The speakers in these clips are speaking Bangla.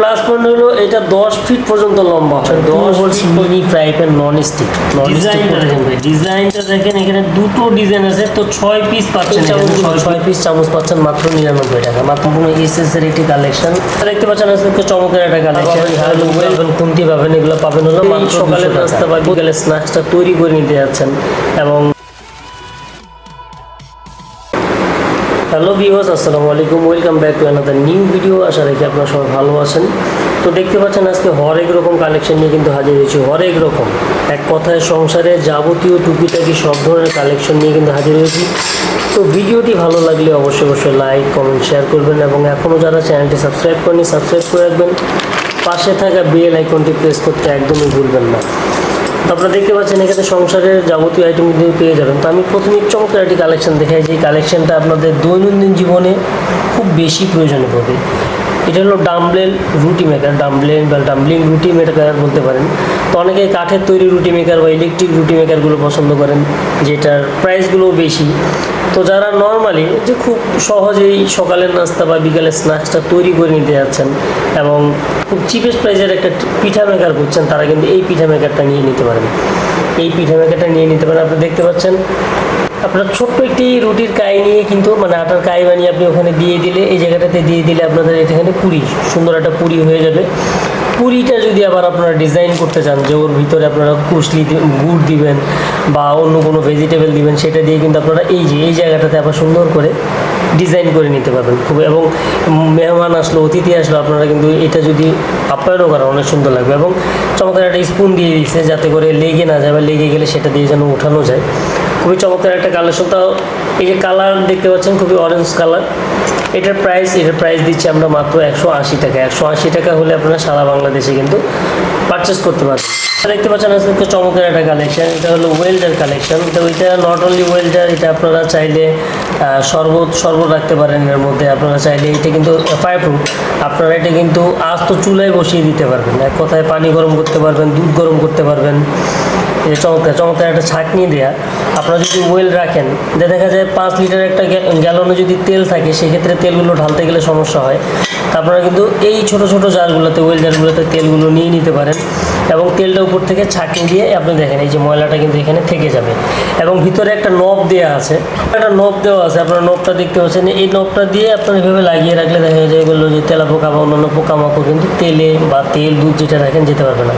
প্লাস পয়েন্ট হলো এটা দশ ফিট পর্যন্ত লম্বা হয়। দশ mini fry pan non stick ডিজাইনটা দেখেন ডিজাইনটা দেখেন এখানে দুটো ডিজাইন আছে তো ছয় পিস পাচ্ছেন এখানে। ছয় ছয় পিস চামচ পাচ্ছেন মাত্র নিরানব্বই টাকা। মাত্র কোনো এসএস এর একটি কালেকশন দেখতে পাচ্ছেন আজকে চমকের একটা কালেকশন হালু পাবেন খুন্তি পাবেন এগুলো পাবেন হলো মাত্র সকালে নাস্তা বা বিকেলে স্ন্যাক্সটা তৈরি করে নিতে যাচ্ছেন। এবং হ্যালো ভিউয়ার্স, আসসালামু আলাইকুম। Welcome back to another new video আশা রাখি আপনারা সবাই ভালো আছেন। তো দেখতে পাচ্ছেন আজকে হরেক রকম কালেকশন নিয়ে কিন্তু হাজির হয়েছি। হরেক রকম। এক কথায় সংসারে যাবতীয় টুকিটাকি সব ধরনের কালেকশন নিয়ে কিন্তু হাজির হয়েছি। তো ভিডিওটি ভালো লাগলে অবশ্যই অবশ্যই লাইক কমেন্ট শেয়ার করবেন এবং এখনও যারা চ্যানেলটি সাবস্ক্রাইব করেনি সাবস্ক্রাইব করে রাখবেন। পাশে থাকা বেল আইকনটি প্রেস করতে একদমই ভুলবেন না। আপনারা দেখতে পাচ্ছেন এখানে সংসারের যাবতীয় আইটেম কিন্তু পেয়ে যাবেন। তো আমি প্রথমে চমৎকার একটি কালেকশন দেখাই, যে কালেকশানটা আপনাদের দৈনন্দিন জীবনে খুব বেশি প্রয়োজনে পড়বে। এটা হলো ডাম্বলেল রুটি মেকার ডাম্বলেন বা ডাম্বলিং রুটি মেকার বলতে পারেন। তো অনেকে কাঠের তৈরি রুটি মেকার বা ইলেকট্রিক রুটি মেকারগুলো পছন্দ করেন, যেটার প্রাইসগুলোও বেশি। তো যারা নর্মালি যে খুব সহজেই সকালের নাস্তা বা বিকালের স্ন্যাক্সটা তৈরি করে নিতে যাচ্ছেন এবং খুব চিপেস্ট প্রাইসের একটা পিঠা মেকার করছেন তারা কিন্তু এই পিঠা মেকারটা নিয়ে নিতে পারেন। এই পিঠা মেকারটা নিয়ে নিতে পারেন। আপনি দেখতে পাচ্ছেন, আপনার ছোট্ট একটি রুটির কাই নিয়ে কিন্তু মানে আটার কাই বানিয়ে আপনি ওখানে দিয়ে দিলে, এই জায়গাটাতে দিয়ে দিলে আপনাদের এখানে পুরি, সুন্দর একটা পুরি হয়ে যাবে। পুরিটা যদি আবার আপনারা ডিজাইন করতে চান, যে ওর ভিতরে আপনারা কুশলি গুড় দিবেন বা অন্য কোনো ভেজিটেবল দিবেন, সেটা দিয়ে কিন্তু আপনারা এই যে, এই জায়গাটাতে আবার সুন্দর করে ডিজাইন করে নিতে পারবেন। খুব এবং মেহমান আসলো, অতিথি আসলো, আপনারা কিন্তু এটা যদি আপ্যায়নও করেন অনেক সুন্দর লাগবে। এবং চমৎকার একটা স্পুন দিয়ে দিচ্ছে যাতে করে লেগে না যায় বা লেগে গেলে সেটা দিয়ে যেন উঠানো যায়। খুবই চমৎকার একটা কালেকশন তাও এই যে কালার দেখতে পাচ্ছেন, খুবই অরেঞ্জ কালার এটার প্রাইস এটার প্রাইস দিচ্ছি আমরা মাত্র একশো আশি টাকা। একশো আশি টাকা হলে আপনারা সারা বাংলাদেশে কিন্তু পারচেস করতে পারবেন। দেখতে পাচ্ছেন, আজকে চমকের একটা কালেকশন এটা হলো ওয়েল্ডার কালেকশন তো এটা নট অনলি ওয়েল্ডার এটা আপনারা চাইলে শরবত শরবত রাখতে পারেন এর মধ্যে। আপনারা চাইলে এটা কিন্তু ফায়ার প্রুফ আপনারা এটা কিন্তু আস্ত চুলায় বসিয়ে দিতে পারবেন। এক কথায় পানি গরম করতে পারবেন, দুধ গরম করতে পারবেন। যে চমৎকার চমৎকার একটা ছাঁকনি দেয়া। আপনারা যদি ওয়েল রাখেন যে দেখা যায় পাঁচ লিটার একটা গ্যালনে যদি তেল থাকে, সেক্ষেত্রে তেলগুলো ঢালতে গেলে সমস্যা হয়। আপনারা কিন্তু এই ছোট ছোট জারগুলোতে, ওয়েল জারগুলোতে তেলগুলো নিয়ে নিতে পারেন। এবং তেলটা উপর থেকে ছাঁকনি দিয়ে আপনি দেখেন, এই যে ময়লাটা কিন্তু এখানে থেকে যাবে। এবং ভিতরে একটা নব দেওয়া আছে। একটা নব দেওয়া আছে, আপনার নবটা দেখতে পাচ্ছেন। এই নবটা দিয়ে আপনার এভাবে লাগিয়ে রাখলে দেখা যায় এগুলো যে তেলা পোকা বা অন্যান্য পোকামাকড় কিন্তু তেলে বা তেল, দুধ যেটা রাখেন যেতে পারবে না।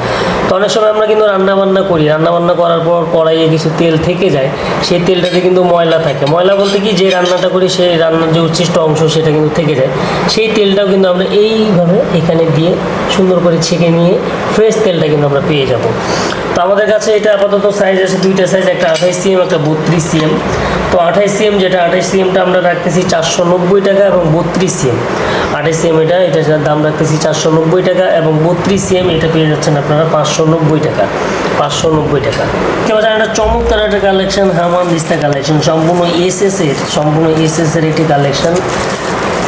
তো অনেক সময় আমরা কিন্তু রান্না বান্না করি। রান্না বান্না করার পর কড়াইয়ে কিছু তেল থেকে যায়। সেই তেলটাতে কিন্তু ময়লা থাকে। ময়লা বলতে কি, যে রান্নাটা করি সেই রান্নার যে উচ্ছিষ্ট অংশ সেটা কিন্তু থেকে যায়। সেই তেলটাও কিন্তু আমরা এইভাবে এখানে দিয়ে সুন্দর করে ছেঁকে নিয়ে ফ্রেশ তেলটা কিন্তু আমরা পেয়ে যাব। তো আমাদের কাছে এটা আপাতত সাইজ আছে দুইটা সাইজ একটা আঠাইশ সিএম একটা বত্রিশ সিএম তো আঠাইশ সিএম যেটা আঠাইশ সিএমটা আমরা রাখতেছি চারশো নব্বই টাকা এবং বত্রিশ সিএম আঠাইশ সিএম এটা, এটার দাম রাখতেছি চারশো নব্বই টাকা এবং বত্রিশ সিএম এটা পেয়ে যাচ্ছেন আপনারা পাঁচশো নব্বই টাকা। পাঁচশো নব্বই টাকা। এবার একটা চমৎকার একটা কালেকশন হামান দিস্তা কালেকশন সম্পূর্ণ এসএস এর, সম্পূর্ণ এসএস এর একটি কালেকশন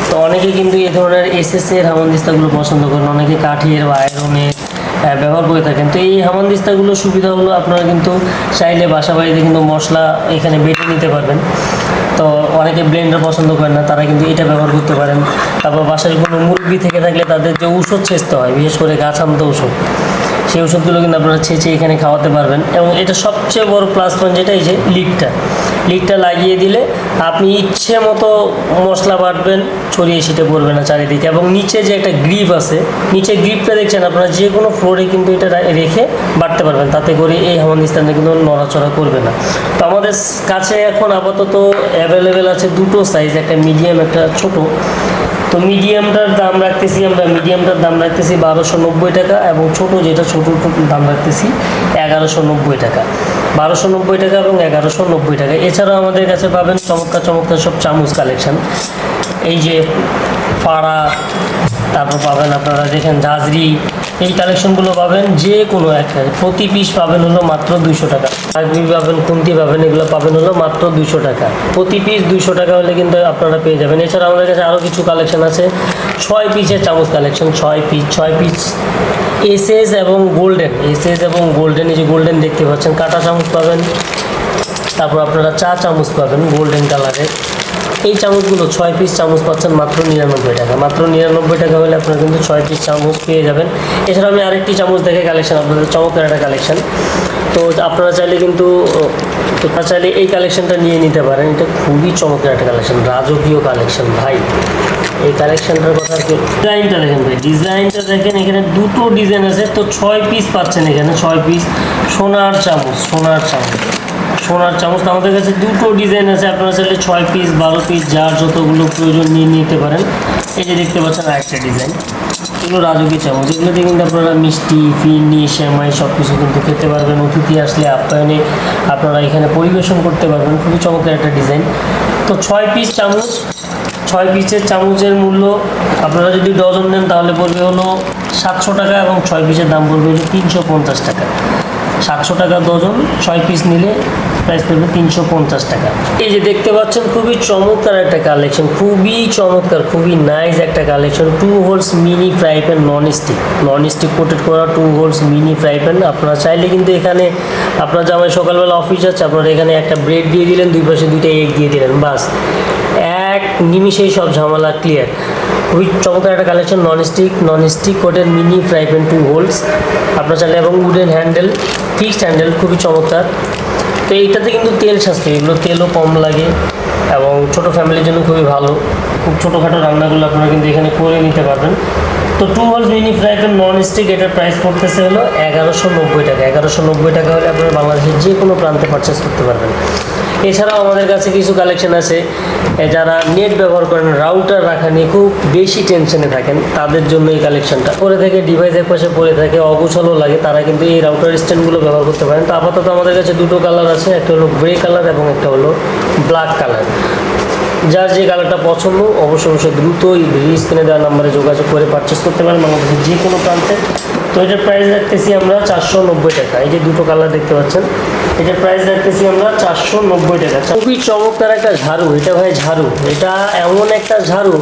তো অনেকে কিন্তু এ ধরনের এসএস এর হামানদিস্তাগুলো পছন্দ করেন, অনেকে কাঠের বা আয়রনের ব্যবহার করে থাকেন। তো এই হামানদিস্তাগুলোর সুবিধা হলো আপনারা কিন্তু চাইলে বাসা বাড়িতে কিন্তু মশলা এখানে বেটে নিতে পারবেন। তো অনেকে ব্লেন্ডার পছন্দ করেন না, তারা কিন্তু এটা ব্যবহার করতে পারেন। তারপর বাসায় কোনো মুরগি থেকে থাকলে তাদের যে ঔষধ ছেঁচতে হয়, বিশেষ করে গাছান্ত ঔষধ, সেই ওষুধগুলো কিন্তু আপনারা ছেঁচে এখানে খাওয়াতে পারবেন। এবং এটা সবচেয়ে বড় প্লাস পয়েন্ট যেটা এই যে লিডটা লিডটা লাগিয়ে দিলে আপনি ইচ্ছে মতো মশলা বাটবেন, ছড়িয়ে ছিটে পড়বে না চারিদিকে। এবং নিচে যে একটা গ্রিপ আছে, নিচে গ্রিপটা দেখছেন আপনারা, যে কোনো ফ্লোরে কিন্তু এটা রেখে বাটতে পারবেন। তাতে করে এই হামানিস্তানে কিন্তু নড়াচড়া করবে না। তো আমাদের কাছে এখন আপাতত অ্যাভেলেবেল আছে দুটো সাইজ একটা মিডিয়াম একটা ছোট। তো মিডিয়ামটার দাম রাখতেছি আমরা মিডিয়ামটার দাম রাখতেছি বারোশো নব্বই টাকা এবং ছোট যেটা ছোটোটার দাম রাখতেছি এগারোশো নব্বই টাকা। বারোশো নব্বই টাকা এবং এগারোশো নব্বই টাকা। এছাড়াও আমাদের কাছে পাবেন চমৎকার চমৎকার সব চামচ কালেকশন। এই যে পাড়া তারপর পাবেন আপনারা দেখেন ঝাঁঝরি, এই কালেকশনগুলো পাবেন যে কোনো একটা প্রতি পিস পাবেন হলো মাত্র দুইশো টাকা। আগবি পাবেন কুন্তি পাবেন, এগুলো পাবেন হলো মাত্র দুইশো টাকা। প্রতি পিস দুইশো টাকা হলে কিন্তু আপনারা পেয়ে যাবেন। এছাড়া আমাদের কাছে আরও কিছু কালেকশন আছে। ছয় পিসের চামচ কালেকশন, ছয় পিস ছয় পিস এসএস এবং গোল্ডেন, এসএস এবং গোল্ডেন, এই যে গোল্ডেন দেখতে পাচ্ছেন, কাটা চামচ পাবেন। তারপর আপনারা চা চামচ পাবেন গোল্ডেন কালারের। এই চামচগুলো ছয় পিস চামচ পাচ্ছেন মাত্র নিরানব্বই টাকা। মাত্র নিরানব্বই টাকা হলে আপনারা কিন্তু ছয় পিস চামচ পেয়ে যাবেন। এছাড়া আমি আরেকটি চামচ দেখে কালেকশন, আপনাদের চমৎকার একটা কালেকশন। তো আপনারা চাইলে কিন্তু আপনারা চাইলে এই কালেকশনটা নিয়ে নিতে পারেন। এটা খুবই চমৎকার একটা কালেকশন, রাজকীয় কালেকশন, ভাই। এই কালেকশনটার কথা কি? ডিজাইনটা দেখেন ভাই ডিজাইনটা দেখেন, এখানে দুটো ডিজাইন আছে, তো ছয় পিস পাচ্ছেন এখানে, ছয় পিস সোনার চামচ সোনার চামচ সোনার চামচ। আমাদের কাছে দুটো ডিজাইন আছে, আপনারা চাইলে ছয় পিস বারো পিস যার যতগুলো প্রয়োজন নিয়ে নিতে পারেন। এই যে দেখতে পাচ্ছেন আরেকটা ডিজাইন এগুলো রাজকীয় চামচ। এগুলোতে কিন্তু আপনারা মিষ্টি, ফিরনি শ্যামাই সব কিছু কিন্তু খেতে পারবেন। অতিথি আসলে আপ্যায়নে আপনারা এখানে পরিবেশন করতে পারবেন। খুবই চমৎকার একটা ডিজাইন তো ছয় পিস চামচ, ছয় পিসের চামচের মূল্য আপনারা যদি ডজন নেন তাহলে পড়বে হলো সাতশো টাকা এবং ছয় পিসের দাম পড়বে হলো তিনশো পঞ্চাশ টাকা। সাতশো টাকা ডজন, ছয় পিস নিলে প্রাইস পড়বে তিনশো পঞ্চাশ টাকা। এই যে দেখতে পাচ্ছেন, খুবই চমৎকার একটা কালেকশন খুবই চমৎকার, খুবই নাইস একটা collection two holes mini fry pan non stick non stick coated করা two holes mini fry pan আপনারা চাইলে কিন্তু এখানে, আপনার জামাই সকালবেলা অফিস আছে আপনারা এখানে একটা ব্রেড দিয়ে দিলেন, দুই পাশে দুইটা এগ দিয়ে দিলেন, বাস। এক নিমিষেই সব ঝামেলা ক্লিয়ার খুবই চমৎকার একটা collection non stick non stick কোটের mini fry pan two holes আপনার চাইলে এবং উডেন হ্যান্ডেল ফিক্সড হ্যান্ডেল খুবই চমৎকার। তো এইটাতে কিন্তু তেল সাশ্রয় এগুলো তেলও কম লাগে। এবং ছোট ফ্যামিলির জন্য খুবই ভালো। খুব ছোটোখাটো রান্নাগুলো আপনারা কিন্তু এখানে করে নিতে পারবেন। তো two holes mini fry pan non stick এটার প্রাইস পড়তেছে হলো এগারোশো নব্বই টাকা। এগারোশো নব্বই টাকা হলে আপনারা বাংলাদেশের যে কোনো প্রান্তে পারচেস করতে পারবেন। এছাড়াও আমাদের কাছে কিছু কালেকশন আছে। যারা নেট ব্যবহার করেন রাউটার রাখা নিয়ে খুব বেশি টেনশনে থাকেন, তাদের জন্য এই কালেকশনটা পরে থেকে ডিভাইসের পাশে পড়ে থাকে, অগুছালও লাগে, তারা কিন্তু এই রাউটার স্ট্যান্ডগুলো ব্যবহার করতে পারেন। তো আপাতত আমাদের কাছে দুটো কালার আছে, একটা হলো গ্রে কালার এবং একটা হলো ব্ল্যাক কালার যার যে কালারটা পছন্দ, অবশ্যই অবশ্যই দ্রুতই স্ক্রিনে দেওয়া নাম্বারে যোগাযোগ করে পারচেস করতে পারেন বাংলাদেশের যে কোনো প্রান্তে। তো এটার প্রাইস রাখতেছি আমরা চারশো নব্বই টাকা। এই যে দুটো কালার দেখতে পাচ্ছেন, এটার প্রাইস রাখতেছি আমরা চারশো নব্বই টাকা। খুবই চমৎকার একটা ঝাড়ু, এটা ভাই ঝাড়ু। এটা এমন একটা ঝাড়ু,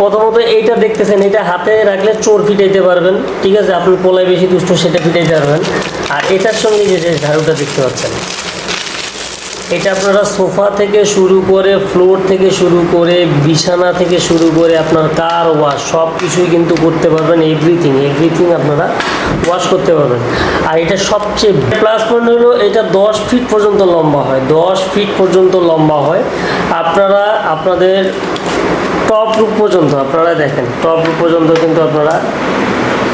প্রথমত এইটা দেখতেছেন, এটা হাতে রাখলে চোর ফিটাইতে পারবেন, ঠিক আছে? আপনি পোলায় বেশি দুষ্ট, সেটা ফিটাইতে পারবেন। আর এটার সঙ্গে যে ঝাড়ুটা দেখতে পাচ্ছেন এটা আপনারা সোফা থেকে শুরু করে ফ্লোর থেকে শুরু করে বিছানা থেকে শুরু করে আপনার কার ওয়াশ সব কিছুই কিন্তু করতে পারবেন এভরিথিং এভরিথিং আপনারা ওয়াশ করতে পারবেন। আর এটা সবচেয়ে প্লাস পয়েন্ট হলো এটা দশ ফিট পর্যন্ত লম্বা হয়, দশ ফিট পর্যন্ত লম্বা হয়। আপনারা আপনাদের টপ রূপ পর্যন্ত, আপনারা দেখেন টপ রূপ পর্যন্ত কিন্তু আপনারা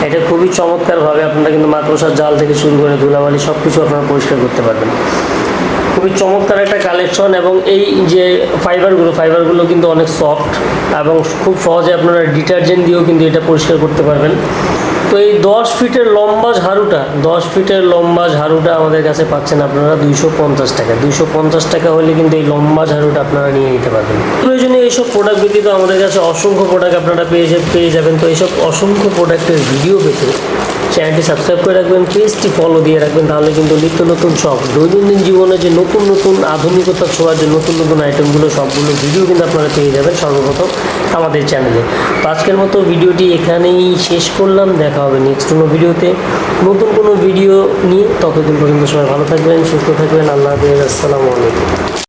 এটা খুবই চমৎকারভাবে আপনারা কিন্তু মাকড়সার জাল থেকে শুরু করে ধুলাবালি সব কিছু আপনারা পরিষ্কার করতে পারবেন। খুবই চমৎকার একটা কালেকশন এবং এই যে ফাইবারগুলো ফাইবারগুলো কিন্তু অনেক সফট এবং খুব সহজে আপনারা ডিটারজেন্ট দিয়েও কিন্তু এটা পরিষ্কার করতে পারবেন। তো এই দশ ফিটের লম্বা ঝাড়ুটা, দশ ফিটের লম্বা ঝাড়ুটা আমাদের কাছে পাচ্ছেন আপনারা দুইশো পঞ্চাশ টাকা। দুইশো পঞ্চাশ টাকা হলে কিন্তু এই লম্বা ঝাড়ুটা আপনারা নিয়ে নিতে পারবেন। প্রয়োজনে এইসব প্রোডাক্ট ব্যতীত আমাদের কাছে অসংখ্য প্রোডাক্ট আপনারা পেয়ে পেয়ে যাবেন। তো এইসব অসংখ্য প্রোডাক্টের ভিডিও পেতে চ্যানেলটি সাবস্ক্রাইব করে রাখবেন পেজটি ফলো দিয়ে রাখবেন, তাহলে কিন্তু নিত্য নতুন সব, দৈনন্দিন জীবনে যে নতুন নতুন আধুনিকতা ছোঁয়ার যে নতুন নতুন আইটেমগুলো সবগুলো ভিডিও কিন্তু আপনারা পেয়ে যাবেন সর্বপ্রথম আমাদের চ্যানেলে তো আজকের মতো ভিডিওটি এখানেই শেষ করলাম। দেখা হবে নেক্সট কোনো ভিডিওতে। নতুন কোনো ভিডিও নিয়ে ততদিন পর্যন্ত সবাই ভালো থাকবেন, সুস্থ থাকবেন। আল্লাহ হাফেজ, আসসালামু আলাইকুম।